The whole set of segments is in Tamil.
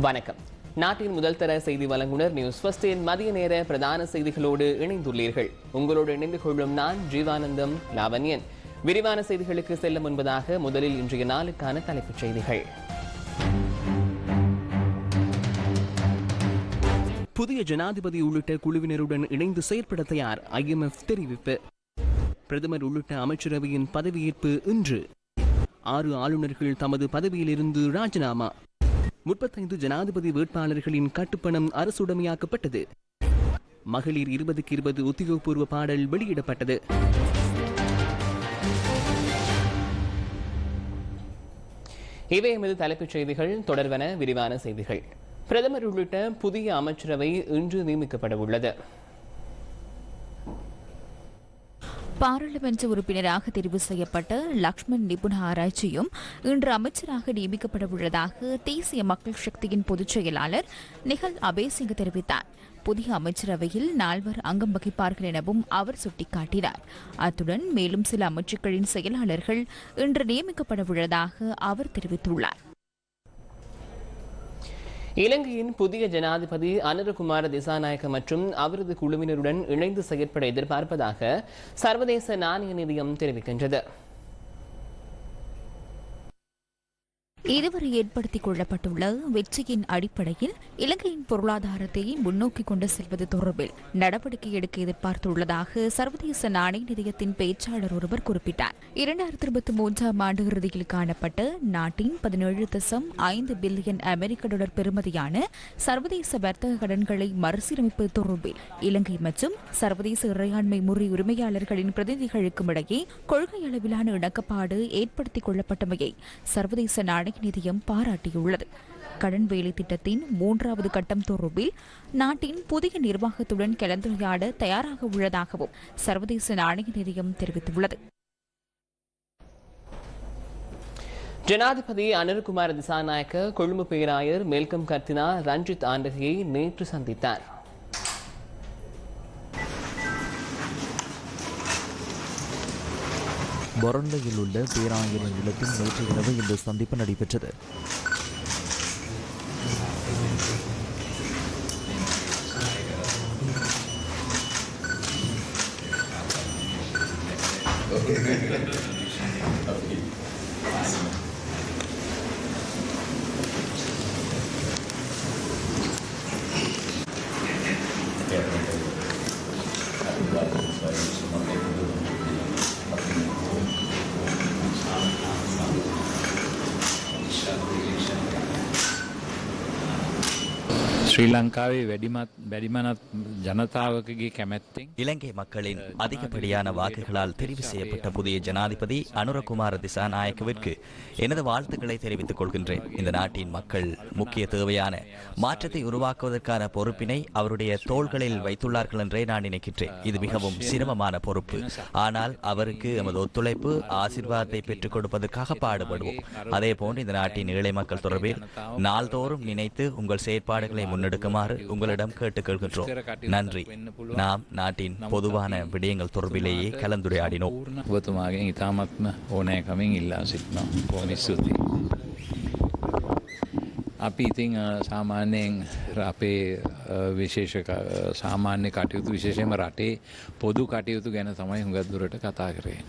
வணக்கம். நாட்டின் முதல் தர செய்தி வழங்குனர் நியூஸ் ஃபர்ஸ்டின் மதிய நேர பிரதான செய்திகளோடு இணைந்துள்ளீர்கள். உங்களோடு இணைந்து கொள்ளும் நான் ஜீவானந்தம் லாவண்யன். விரிவான செய்திகளுக்கு செல்ல முன்பதாக முதலில் இன்றைய நாளுக்கான தலைப்புச் செய்திகள். புதிய ஜனாதிபதி உள்ளிட்ட குழுவினருடன் இணைந்து செயற்பட தயார் ஐஎம்எஃப் தெரிவிப்பு. பிரதமர் உள்ளிட்ட அமைச்சரவையின் பதவியேற்பு இன்று. ஆறு ஆளுநர்கள் தமது பதவியிலிருந்து ராஜினாமா. முப்பத்தைந்து ஜனாதிபதி வேட்பாளர்களின் கட்டுப்பணம் அரசுடைமையாக்கப்பட்டது. மகளிர் இருபதுக்கு இருபது உத்தியோகபூர்வ பாடல் வெளியிடப்பட்டது. இவை எமது தலைப்புச் செய்திகள். தொடர்வன விரிவான செய்திகள். பிரதமர் உள்ளிட்ட புதிய அமைச்சரவை இன்று நியமிக்கப்பட உள்ளது பாராளுமன்ற உறுப்பினராக தெரிவு செய்யப்பட்ட லக்ஷ்மண் நிபுண ஆராய்ச்சியும் இன்று அமைச்சராக நியமிக்கப்பட உள்ளதாக தேசிய மக்கள் சக்தியின் பொதுச் செயலாளர் நிகல் அபேசிங் தெரிவித்தார். புதிய அமைச்சரவையில் நால்வர் அங்கம் வகிப்பார்கள் எனவும் அவர் சுட்டிக்காட்டினார். அத்துடன் மேலும் சில அமைச்சுக்களின் செயலாளர்கள் இன்று நியமிக்கப்பட உள்ளதாக அவர் தெரிவித்துள்ளார். இலங்கையின் புதிய ஜனாதிபதி அனுரகுமார திசாநாயக்க மற்றும் அவரது குழுவினருடன் இணைந்து செயற்பட எதிர்பார்ப்பதாக சர்வதேச நாணய நிதியம் தெரிவிக்கின்றது. இதுவரை ஏற்படுத்திக் கொள்ளப்பட்டுள்ள வெற்றியின் அடிப்படையில் இலங்கையின் பொருளாதாரத்தை முன்னோக்கி கொண்டு செல்வது தொடர்பில் நடவடிக்கை எடுக்க எதிர்பார்த்துள்ளதாக சர்வதேச நாணய நிதியத்தின் பேச்சாளர் ஒருவர் குறிப்பிட்டார். இரண்டாயிரத்தி இருபத்தி மூன்றாம் ஆண்டு இறுதியில் காணப்பட்ட நாட்டின் பதினேழு தசம் ஐந்து பில்லியன் அமெரிக்க டாலர் பெறுமதியான சர்வதேச வர்த்தக கடன்களை மறுசீரமைப்பது தொடர்பில் இலங்கை மற்றும் சர்வதேச இறையாண்மை முறை உரிமையாளர்களின் பிரதிநிதிகளுக்கும் இடையே கொள்கை அளவிலான இணக்கப்பாடு ஏற்படுத்திக் கொள்ளப்பட்டமையை சர்வதேச நாணய நிதியம் பாராட்டியுள்ளது. கடன் வேலை திட்டத்தின் மூன்றாவது கட்டம் தொடர்பில் நாட்டின் புதிய நிர்வாகத்துடன் கலந்துரையாட தயாராக உள்ளதாகவும் சர்வதேச நாணய நிதியம் தெரிவித்துள்ளது. ஜனாதிபதி அனில்குமார் திசாநாயக்க கொழும்பு பேராயர் மேல்கம் கர்த்தினா ரஞ்சித் ஆண்டகையை நேற்று சந்தித்தார். பொரண்டையில் உள்ள பேராயரின் இல்லத்தில் நேற்று இரவு இந்த சந்திப்பு நடைபெற்றது. ශ්‍රී ලංකාවේ වැඩිමත් වැඩිමනත් இலங்கை மக்களின் அதிகப்படியான வாக்குகளால் தெரிவு செய்யப்பட்ட புதிய ஜனாதிபதி அனுரகுமார திசாநாயக்கவிற்கு எனது வாழ்த்துக்களை தெரிவித்துக் கொள்கின்றேன். இந்த நாட்டின் மக்கள் முக்கிய தேவையான மாற்றத்தை உருவாக்குவதற்கான பொறுப்பினை அவருடைய தோள்களில் வைத்துள்ளார்கள் என்றே நான் நினைக்கின்றேன். இது மிகவும் சிரமமான பொறுப்பு. ஆனால் அவருக்கு எமது ஒத்துழைப்பு ஆசீர்வாதத்தை பெற்றுக் கொடுப்பதற்காக பாடுபடுவோம். அதே போன்று இந்த நாட்டின் ஏழை மக்கள் தொடர்பில் நாள்தோறும் நினைத்து உங்கள் செயற்பாடுகளை முன்னெடுக்குமாறு உங்களிடம் கேட்டுக் கொள்கின்றோம். நன்றி நாம் நாட்டின் பொதுவான விடயங்கள் தொடர்பிலேயே கலந்துரையாடினோம் ඔබතුමාගෙන් ඉතාමත්ම ඕනෑකමින් ඉල්ලා සිටිනවා බොහොම ස්තුතියි. අපි ඉතිං අ, සාමාන්‍යයෙන් අපේ අ, විශේෂ ක- සාමාන්‍ය කටයුතු විශේෂම රටේ පොදු කටයුතු ගැන තමයි හුඟත් දුරට කතා කරේ.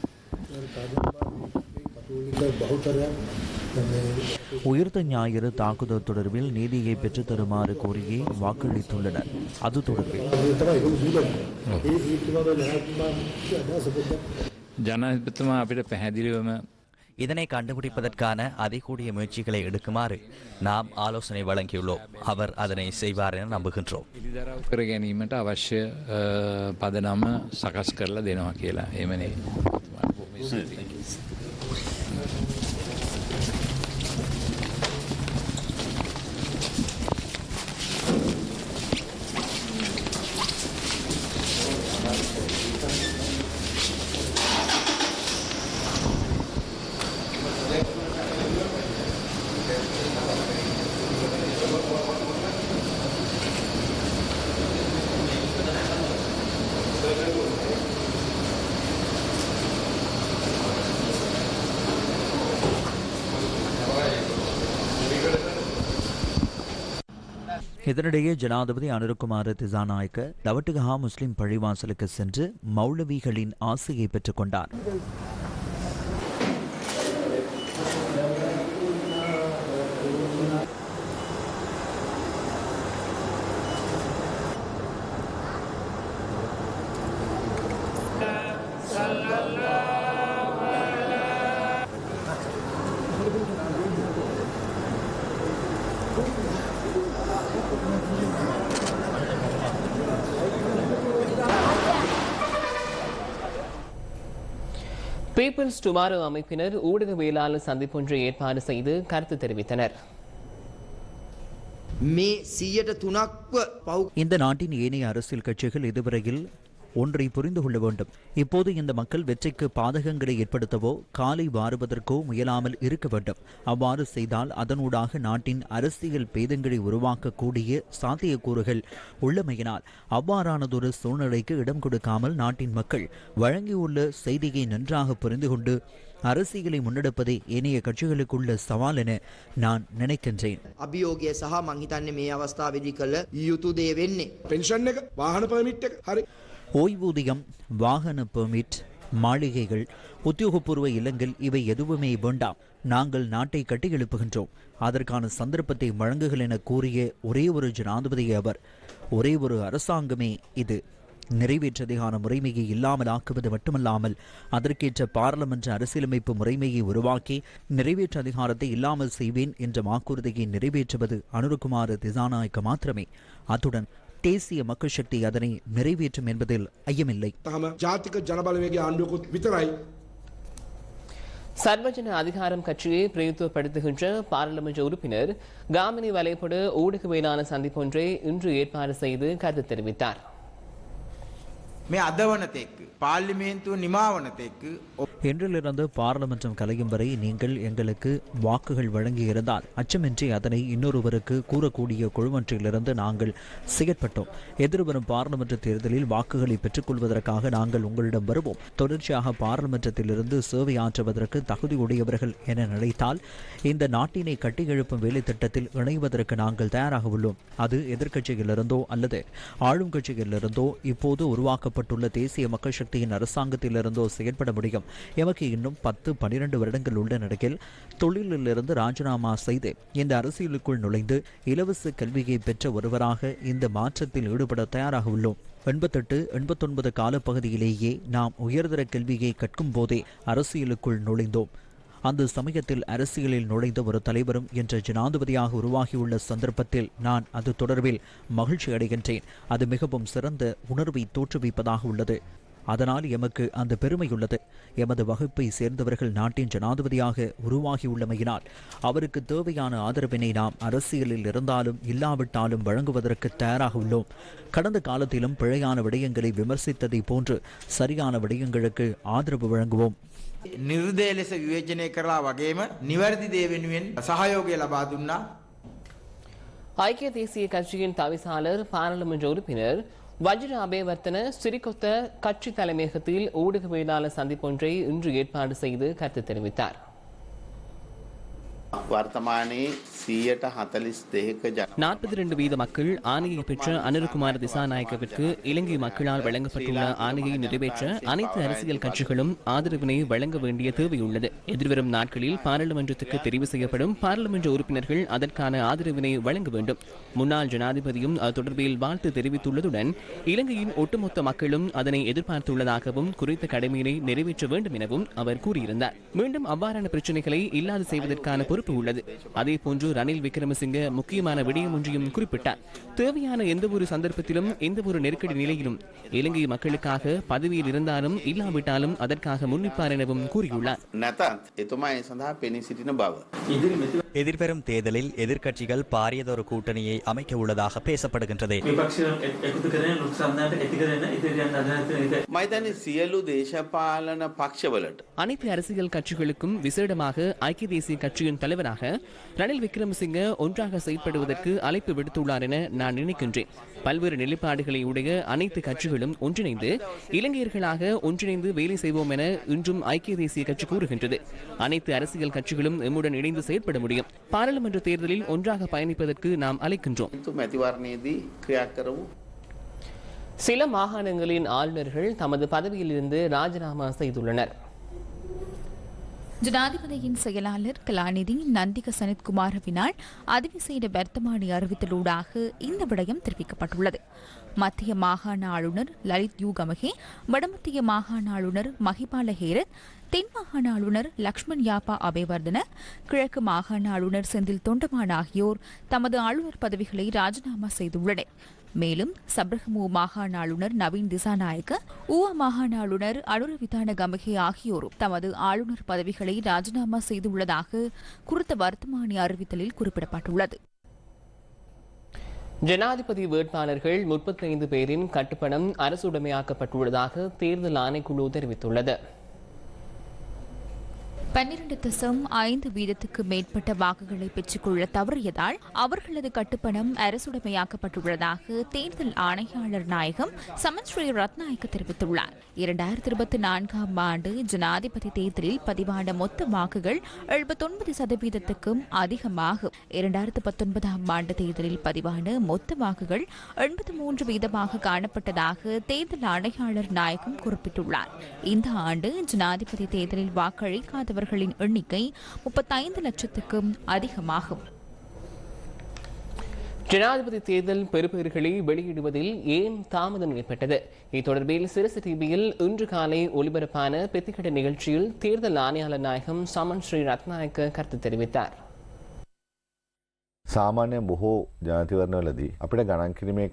உயிர்த்த ஞாயிறு தாக்குதல் தொடர்பில் நீதியை பெற்றுத் தருமாறு கோரியே வாக்களித்துள்ளனர் அது தொடர்பில் ජනහිපතුමා අපිට පැහැදිලිවම இதனை கண்டுபிடிப்பதற்கான அதிகூடிய முயற்சிகளை எடுக்குமாறு நாம் ஆலோசனை வழங்கியுள்ளோம் அவர் அதனை செய்வார் என நம்புகின்றோம் පිළිදරව් කර ගැනීමට අවශ්‍ය අ, පදනම සකස් කරලා දෙනවා කියලා එමනේ. இதனிடையே ஜனாதிபதி அனுரகுமார திசாநாயக்க தவட்டுகஹா முஸ்லிம் பழிவாசலுக்கு சென்று மௌலவிகளின் ஆசையை பெற்றுக் கொண்டார். பீப்புள்ஸ் டுமாரோ அமைப்பினர் ஊடகவியலாளர் சந்திப்பொன்றை ஏற்பாடு செய்து கருத்து தெரிவித்தனர் மே இந்த நாட்டின் ஏனைய அரசியல் கட்சிகள் இதுவரையில் ஒன்றை புரிந்து கொள்ள வேண்டும். இப்போது இந்த மக்கள் வெற்றிக்கு பாதகங்களை ஏற்படுத்தவோ காலை வாருவதற்கோ முயலாமல் இருக்க வேண்டும். அவ்வாறு செய்தால் அதனூடாக நாட்டின் அரசியல் பேதங்களை உருவாக்கக்கூடிய சாத்தியக்கூறுகள் உள்ளமையினால் அவ்வாறானதொரு சூழ்நிலைக்கு இடம் கொடுக்காமல் நாட்டின் மக்கள் வழங்கியுள்ள செய்தியை நன்றாக புரிந்து கொண்டு அரசியலை முன்னெடுப்பதே ஏனைய கட்சிகளுக்குள்ள சவால் என நான் நினைக்கின்றேன். அபியோகிய சகா மங்கிதான்னு மே அவஸ்தாவிதி கல்ல யுது தேவென்னே பென்ஷன் வாகன பர்மிட் ஓய்வூதியம் வாகன பெர்மிட் மாளிகைகள் உத்தியோகபூர்வ இல்லங்கள் இவை எதுவுமே வேண்டாம். நாங்கள் நாட்டை கட்டியெழுப்புகின்றோம். அதற்கான சந்தர்ப்பத்தை வழங்குகள் என கூறிய ஒரே ஒரு ஜனாதிபதி அவர் ஒரே ஒரு அரசாங்கமே இது. நிறைவேற்றதையான முறைமையை இல்லாமல் ஆக்குவது மட்டுமல்லாமல் அதற்கேற்ற பாராளுமன்ற அரசியலமைப்பு முறைமையை உருவாக்கி நிறைவேற்ற அதிகாரத்தை இல்லாமல் செய்வேன் என்ற வாக்குறுதியை நிறைவேற்றுவது அனுரகுமார திசாநாயக்க மாத்திரமே. அத்துடன் தேசிய மக்கள் சக்தி அதனை நிறைவேற்றும் என்பதில் ஐயமில்லை. ஜாதிக சர்வஜன அதிகாரம் கட்சியை பிரதித்துவப்படுத்துகின்ற பாராளுமன்ற உறுப்பினர் காமினி வலைப்படு ஊடகவியலான சந்திப்பொன்றை இன்று ஏற்பாடு செய்து கருத்து தெரிவித்தார் මේ අදවනතෙක් පාර්ලිමේන්තුව නිමාවනතෙක් என்றிலிருந்து பாராளுமன்றம் கலையும் வரை நீங்கள் எங்களுக்கு வாக்குகள் வழங்கியிருந்தால் அச்சமின்றி அதனை இன்னொருவருக்கு கூறக்கூடிய குழுமொன்றிலிருந்து நாங்கள் செயற்பட்டோம் எதிர்வரும் பாராளுமன்ற தேர்தலில் வாக்குகளை பெற்றுக்கொள்வதற்காக நாங்கள் உங்களிடம் வருவோம் தொடர்ச்சியாக பாராளுமன்றத்திலிருந்து சேவை ஆற்றுவதற்கு தகுதியுடையவர்கள் என நினைத்தால் இந்த நாட்டினை கட்டியெழுப்பும் வேலை திட்டத்தில் இணைவதற்கு நாங்கள் தயாராக உள்ளோம் அது எதிர்க்கட்சியிலிருந்தோ அல்லது ஆளும் கட்சியிலிருந்தோ இப்போது உருவாக்கப்பட்டுள்ள தேசிய மக்கள் சக்தியின் அரசாங்கத்திலிருந்தோ செயல்பட முடியும் எமக்கு இன்னும் பத்து பனிரெண்டு வருடங்கள் உள்ள நிலையில் தொழிலிலிருந்து ராஜினாமா செய்து இந்த அரசியலுக்குள் நுழைந்து இலவச கல்வியை பெற்ற ஒருவராக இந்த மாற்றத்தில் ஈடுபட தயாராக உள்ளோம். எண்பத்தெட்டு எண்பத்தொன்பது காலப்பகுதியிலேயே நாம் உயர்தர கல்வியை கற்கும் போதே அரசியலுக்குள் நுழைந்தோம். அந்த சமயத்தில் அரசியலில் நுழைந்த ஒரு தலைவரும் என்ற ஜனாதிபதியாக உருவாகியுள்ள சந்தர்ப்பத்தில் நான் அது தொடர்பில் மகிழ்ச்சி அடைகின்றேன். அது மிகவும் சிறந்த உணர்வை தோற்றுவிப்பதாக உள்ளது. அதனால் எமக்கு அந்த பெருமையுள்ளது. எமது வகுப்பை சேர்ந்தவர்கள் நாட்டின் ஜனாதிபதியாக உருவாகியுள்ளமையினால் அவருக்கு தேவையான ஆதரவினை நாம் அரசியலில் இருந்தாலும் இல்லாவிட்டாலும் வழங்குவதற்கு தயாராக உள்ளோம். கடந்த காலத்திலும் பிழையான விடயங்களை விமர்சித்ததை போன்று சரியான விடயங்களுக்கு ஆதரவு வழங்குவோம். නිර්දය ලෙස විවේචනය කරලා වගේම නිවැරදි දේ වෙනුවෙන් සහයෝගය ලබා දුන්නා ஐக்கிய தேசிய கட்சியின் தவிசாளர் பாராளுமன்ற உறுப்பினர் வஜ்ர அபேவர்த்தன சிறிகொத்த கட்சி தலைமையகத்தில் ஊடகவியலாளர் சந்திப்பொன்றை இன்று ஏற்பாடு செய்து கருத்து தெரிவித்தார் වර්තමානයේ සීයට හතලිස් දෙක ජන நாற்பத்தி ரெண்டு வீத மக்கள் ஆணையை பெற்ற அனிருகுமார் திசாநாயக்கவிற்கு இலங்கை மக்களால் வழங்கப்பட்டுள்ள ஆணையை நிறைவேற்ற அனைத்து அரசியல் கட்சிகளும் ஆதரவினை வழங்க வேண்டிய தேவையுள்ளது எதிர்வரும் நாட்களில் பாராளுமன்றத்துக்கு தெரிவு செய்யப்படும் பாராளுமன்ற உறுப்பினர்கள் அதற்கான ஆதரவினை வழங்க வேண்டும் முன்னாள் ஜனாதிபதியும் அது தொடர்பில் வாழ்த்து தெரிவித்துள்ளதுடன் இலங்கையின் ஒட்டுமொத்த மக்களும் அதனை எதிர்பார்த்துள்ளதாகவும் குறித்த கடமையினை நிறைவேற்ற வேண்டும் எனவும் அவர் கூறியிருந்தார் மீண்டும் அவ்வாறான பிரச்சனைகளை இல்லாது செய்வதற்கான பொறுப்பு உள்ளது. அதேபோன்று ரணில் விக்ரமசிங்க முக்கியமான விடயம் ஒன்றையும் குறிப்பிட்டார். தேவையான எந்தவொரு சந்தர்ப்பத்திலும் எந்தவொரு நெருக்கடி நிலையிலும் இலங்கை மக்களுக்காக பதவியில் இருந்தாலும் இல்லாவிட்டாலும் அதற்காக முன்னிப்பார் எனவும் கூறியுள்ளார். எதிர்வரும் தேர்தலில் எதிர்கட்சிகள் பாரியதொரு கூட்டணியை அமைக்க உள்ளதாக பேசப்படுகின்றது. அனைத்து அரசியல் கட்சிகளுக்கும் விசேடமாக ஐக்கிய தேசிய கட்சியின் தலைவராக ரணில் விக்ரமசிங்க ஒன்றாக செயல்படுவதற்கு அழைப்பு விடுத்துள்ளார் என நான் நினைக்கின்றேன். பல்வேறு நிலைப்பாடுகளை உடைய அனைத்து கட்சிகளும் ஒன்றிணைந்து இலங்கையர்களாக ஒன்றிணைந்து வேலை செய்வோம் என இன்றும் ஐக்கிய தேசிய கட்சி கூறுகின்றது. அனைத்து அரசியல் கட்சிகளும் எம்முடன் இணைந்து செயல்பட முடியும். பாராளுமன்ற தேர்தலில் ஒன்றாக பயணிப்பதற்கு நாம் அழைக்கின்றோம். சில மாகாணங்களின் ஆளுநர்கள் தமது பதவியிலிருந்து ராஜினாமா செய்துள்ளனர். ஜனாதிபதியின் செயலாளர் கலாநிதி நந்திக சனித்குமாரவினால் அதிவிசேட வர்த்தமானி அறிவித்தலூடாக இந்த விடயம் தெரிவிக்கப்பட்டுள்ளது. மத்திய மாகாண ஆளுநர் லலித் யூகமகே வடமத்திய மாகாண ஆளுநர் மஹிபால ஹேரத் தென் மாகாண ஆளுநர் லக்ஷ்மண் யாப்பா அபேவர்தன கிழக்கு மாகாண ஆளுநர் செந்தில் தொண்டமான் ஆகியோர் தமது ஆளுநர் பதவிகளை ராஜினாமா செய்துள்ளனர். மேலும் சப்ரஹமு மாகாண ஆளுநர் நவீன் திசாநாயக்க ஊவா மாகாண ஆளுநர் அனுரவிதான கமகே ஆகியோரும் தமது ஆளுநர் பதவிகளை ராஜினாமா செய்துள்ளதாக குறித்த வர்த்தமானி அறிவித்தலில் குறிப்பிடப்பட்டுள்ளது. ஜனாதிபதி வேட்பாளர்கள் முப்பத்தைந்து பேரின் கட்டுப்பணம் அரசுடைமையாக்கப்பட்டுள்ளதாக தேர்தல் ஆணைக்குழு தெரிவித்துள்ளது. பன்னிரண்டு தசம் ஐந்து வீதத்துக்கு மேற்பட்ட வாக்குகளை பெற்றுக்கொள்ள தவறியதால் அவர்களது கட்டுப்பணம் அரசுடைமையாக்கப்பட்டுள்ளதாக தேர்தல் ஆணையாளர் நாயகம் சமன்ஸ்ரீ ரத்நாயக்க தெரிவித்துள்ளார். இரண்டாயிரத்தி இருபத்தி நான்காம் ஆண்டு ஜனாதிபதி தேர்தலில் பதிவான மொத்த வாக்குகள் எழுபத்தொன்பது சதவீதத்துக்கும் அதிகமாகும். இரண்டாயிரத்து பத்தொன்பதாம் ஆண்டு தேர்தலில் பதிவான மொத்த வாக்குகள் எண்பத்தி மூன்று வீதமாக காணப்பட்டதாக தேர்தல் ஆணையாளர் நாயகம் குறிப்பிட்டுள்ளார். இந்த ஆண்டு ஜனாதிபதி தேர்தலில் வாக்களிக்காதவர்களின் எண்ணிக்கை முப்பத்தைந்து லட்சத்துக்கும் அதிகமாகும். ஜனாதிபதி தேர்தல் பெறுபேறுகளை வெளியிடுவதில் ஏன் தாமதம் ஏற்பட்டது? இத்தொடர்பில் சிறுசு டிவியில் இன்று காலை ஒலிபரப்பான பெத்திக்கடை நிகழ்ச்சியில் தேர்தல் ஆணையாளர் நாயகம் சமன் ஸ்ரீ ரத்நாயக்க கருத்து தெரிவித்தார். සාමාන්‍ය බොහෝ ජාතිවරණවලදී අපිට ගණන් කිරීමේ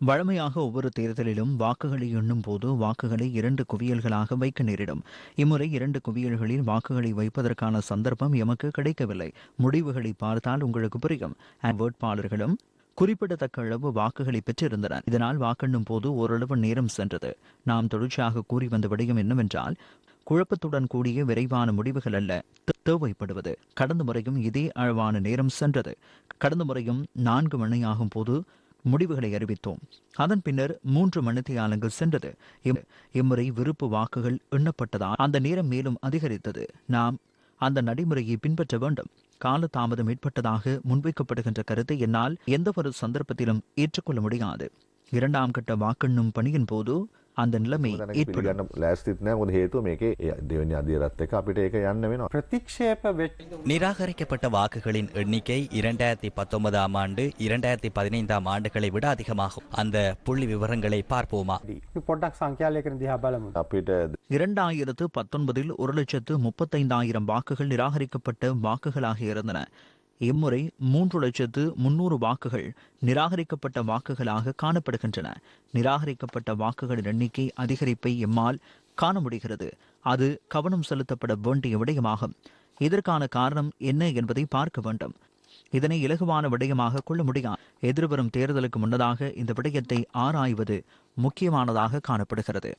வழமையாக ஒவ்வொரு தேர்தலிலும் வாக்குகளை எண்ணும் போது வாக்குகளை இரண்டு குவியல்களாக வைக்க நேரிடும் இம்முறை இரண்டு குவியல்களில் வாக்குகளை வைப்பதற்கான சந்தர்ப்பம் எமக்கு கிடைக்கவில்லை முடிவுகளை பார்த்தால் உங்களுக்கு புரியும் அண்ட் வேட்பாளர்களும் குறிப்பிடத்தக்க அளவு வாக்குகளை பெற்றிருந்தனர் இதனால் வாக்கெண்ணும் போது ஓரளவு நேரம் சென்றது நாம் தொடர்ச்சியாக கூறி வந்த விடயம் என்னவென்றால் குழப்பத்துடன் கூடிய விரைவான முடிவுகள் அல்ல தேவைப்படுவது. கடந்த முறையும் இதே அளவான நேரம் சென்றது. கடந்த முறையும் நான்கு மணியாகும் போது முடிவுகளை அறிவித்தோம். அதன் பின்னர் மூன்று மணித்தியாலங்கள் சென்றது. இம்முறை விருப்பு வாக்குகள் எண்ணப்பட்டதால் அந்த நேரம் மேலும் அதிகரித்தது. நாம் அந்த நடைமுறையை பின்பற்ற வேண்டும். கால தாமதம் ஏற்பட்டதாக முன்வைக்கப்படுகின்ற கருத்தை என்னால் எந்த ஒரு சந்தர்ப்பத்திலும் ஏற்றுக்கொள்ள முடியாது. இரண்டாம் கட்ட வாக்கெண்ணும் பணியின் போது அந்த நிலைமை දැනක ஏற்படும் පිළිගන්න ලෑස්තිත් නෑ මොකද හේතුව මේකේ ඒ දෙවැනි අධීරත් එක අපිට ඒක යන්න වෙනවා ප්‍රතික්ෂේප වෙච්ච நிராகரிக்கப்பட்ட வாக்குகளின் எண்ணிக்கை இரண்டாயிரத்தி பத்தொன்பதாம் ஆண்டு இரண்டாயிரத்தி பதினைந்தாம் ஆண்டுகளை விட அதிகமாகும் அந்த புள்ளி விவரங்களை பார்ப்போமா පොඩ්ඩක් සංඛ්‍යාලයකන දිහා බලමු අපිට இரண்டாயிரத்து பத்தொன்பதில் ஒரு லட்சத்து முப்பத்தைந்தாயிரம் வாக்குகள் நிராகரிக்கப்பட்ட வாக்குகளாக இருந்தன இம்முறை மூன்று லட்சத்து முன்னூறு வாக்குகள் நிராகரிக்கப்பட்ட வாக்குகளாக காணப்படுகின்றன. நிராகரிக்கப்பட்ட வாக்குகளின் எண்ணிக்கை அதிகரிப்பை எம்மால் காண முடிகிறது. அது கவனம் செலுத்தப்பட வேண்டிய விடயமாகும். இதற்கான காரணம் என்ன என்பதை பார்க்க வேண்டும். இதனை இலகுவான விடயமாக கொள்ள முடியாது எதிர்வரும் தேர்தலுக்கு முன்னதாக இந்த விடயத்தை ஆராய்வது முக்கியமானதாக காணப்படுகிறது.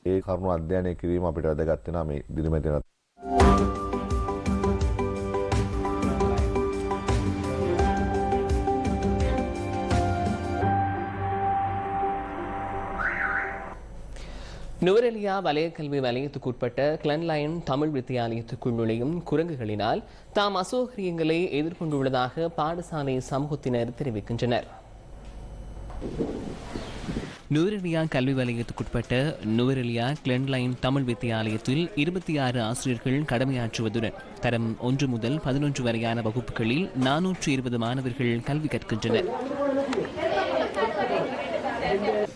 நுவரெலியா வலயக்கல்வி வலயத்துக்குட்பட்ட கிளன்லைன் தமிழ் வித்தியாலயத்துக்குள் நுழையும் குரங்குகளினால் தாம் அசௌகரியங்களை எதிர்கொண்டுள்ளதாக பாடசாலை சமூகத்தினர் தெரிவிக்கின்றனர். நுவரெலியா கல்வி வலயத்துக்குட்பட்ட நுவரெலியா கிளன்லைன் தமிழ் வித்தியாலயத்தில் இருபத்தி ஆறு ஆசிரியர்கள் கடமையாற்றுவதுடன் தரம் ஒன்று முதல் பதினொன்று வரையான வகுப்புகளில் நானூற்று இருபது மாணவர்கள் கல்வி கற்கின்றனர்.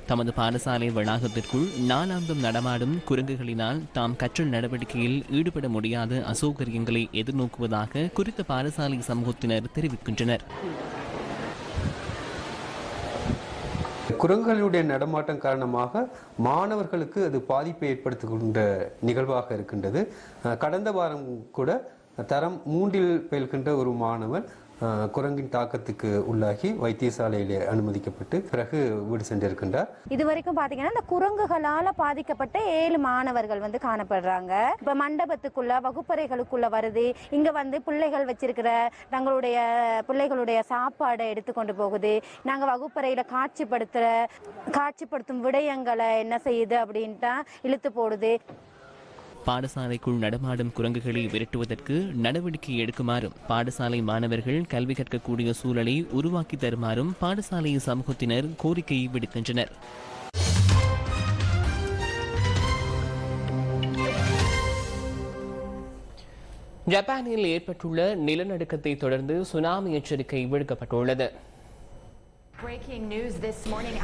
தமது பாடசாலை வளாகத்திற்குள் நாளாந்தம் நடமாடும் குரங்குகளினால் தாம் கற்றல் நடவடிக்கையில் ஈடுபட முடியாத அசௌகரியங்களை எதிர்நோக்குவதாக குறித்த பாடசாலை சமூகத்தினர் தெரிவிக்கின்றனர். குரங்குகளுடைய நடமாட்டம் காரணமாக மாணவர்களுக்கு அது பாதிப்பை ஏற்படுத்துகின்ற நிகழ்வாக இருக்கின்றது. கடந்த வாரம் கூட தரம் மூன்றில் பயில்கின்ற ஒரு மாணவன் குரங்கின் தாக்கத்துக்கு உள்ளாகி வைத்தியசாலையில் அனுமதிக்கப்பட்டு பிறகு வீடு சென்றிருக்கின்றார். இது வரைக்கும் பாத்தீங்கன்னா இந்த குரங்குகளால பாதிக்கப்பட்ட ஏழு மாணவர்கள் வந்து காணப்படுறாங்க. இப்ப மண்டபத்துக்குள்ள வகுப்பறைகளுக்குள்ள வருது. இங்க வந்து பிள்ளைகள் வச்சிருக்கிற தங்களுடைய பிள்ளைகளுடைய சாப்பாடை எடுத்து கொண்டு போகுது. நாங்க வகுப்பறையில காட்சிப்படுத்துற காட்சிப்படுத்தும் விடயங்களை என்ன செய்யுது அப்படின்ட்டா இழுத்து போடுது. பாடசாலைக்குள் நடமாடும் குரங்குகளை விரட்டுவதற்கு நடவடிக்கை எடுக்குமாறும் பாடசாலை மாணவர்கள் கல்வி கற்கக்கூடிய சூழலை உருவாக்கி தருமாறும் பாடசாலை சமூகத்தினர் கோரிக்கை விடுக்கின்றனர். ஜப்பானில் ஏற்பட்டுள்ள நிலநடுக்கத்தை தொடர்ந்து சுனாமி எச்சரிக்கை விடுக்கப்பட்டுள்ளது.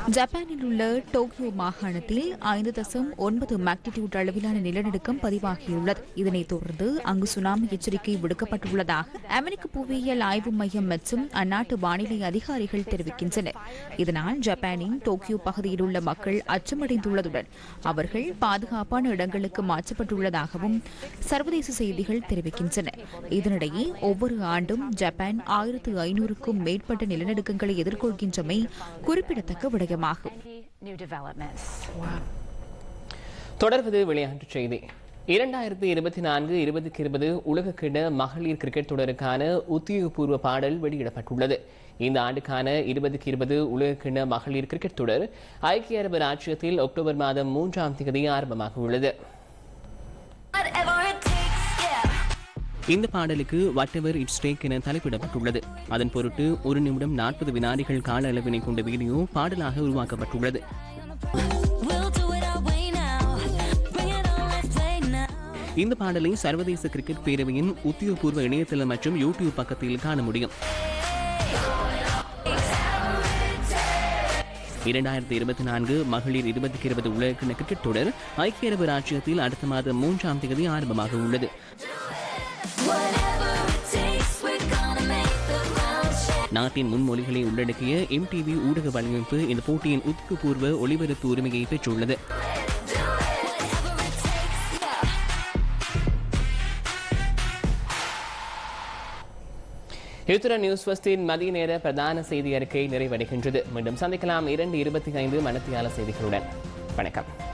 ஜப்பானில் உள்ள டோக்கியோ மாகாணத்தில் ஐந்து தசம் ஒன்பது மேக்னிடியூட் அளவிலான நிலநடுக்கம் பதிவாகியுள்ளது. இதனைத் தொடர்ந்து அங்கு சுனாமி எச்சரிக்கை விடுக்கப்பட்டுள்ளதாக அமெரிக்க புவியியல் ஆய்வு மையம் மற்றும் அந்நாட்டு வானிலை அதிகாரிகள் தெரிவிக்கின்றனர். இதனால் ஜப்பானின் டோக்கியோ பகுதியில் உள்ள மக்கள் அச்சமடைந்துள்ளதுடன் அவர்கள் பாதுகாப்பான இடங்களுக்கு மாற்றப்பட்டுள்ளதாகவும் சர்வதேச செய்திகள் தெரிவிக்கின்றன. இதனிடையே ஒவ்வொரு ஆண்டும் ஜப்பான் ஆயிரத்து ஐநூறுக்கும் மேற்பட்ட நிலநடுக்கங்களை எதிர்கொள்கின்றமை குறிப்பிடத்தக்க விடயமாகும். தொடர்வது விளையாட்டுச் செய்தி. இரண்டாயிரத்தி இருபத்தி நான்கு இருபதுக்கு இருபது உலகக்கிண மகளிர் கிரிக்கெட் தொடருக்கான உத்தியோகபூர்வ பாடல் வெளியிடப்பட்டுள்ளது. இந்த ஆண்டுக்கான இருபதுக்கு இருபது உலகக்கிண மகளிர் கிரிக்கெட் தொடர் ஐக்கிய அரபு ராஜ்யத்தில் அக்டோபர் மாதம் மூன்றாம் தேதி ஆரம்பமாக உள்ளது இந்த பாடலுக்கு வாட் எவர் இட்ஸ் டேக் என தலைப்பிடப்பட்டுள்ளது. அதன் பொருட்டு ஒரு நிமிடம் நாற்பது வினாடிகள் கால அளவினை கொண்ட வீடியோ பாடலாக உருவாக்கப்பட்டுள்ளது. இந்த பாடலை சர்வதேச கிரிக்கெட் பேரவையின் உத்தியோகபூர்வ இணையதளம் மற்றும் யூடியூப் பக்கத்தில் காண முடியும். இரண்டாயிரத்தி இருபத்தி நான்கு மகளிர் இருபதுக்கு இருபது உலகக்கிண கிரிக்கெட் தொடர் ஐக்கிய அரபு ராஜ்யத்தில் அடுத்த மாதம் மூன்றாம் தேதி ஆரம்பமாக உள்ளது. நாட்டின் முன்மொழிகளை உள்ளடக்கிய எம்டிவி ஊடக வலையமைப்பு இந்த போட்டியின் உத்தியோகபூர்வ ஒளிபரப்பு உரிமையை பெற்றுள்ளது. இத்துடன் நியூஸ் ஃபஸ்டின் மதிய நேர பிரதான செய்தி அறிக்கை நிறைவடைகின்றது. மீண்டும் சந்திக்கலாம் இரண்டு இருபத்தி ஐந்து மணத்தியால செய்திகளுடன். வணக்கம்.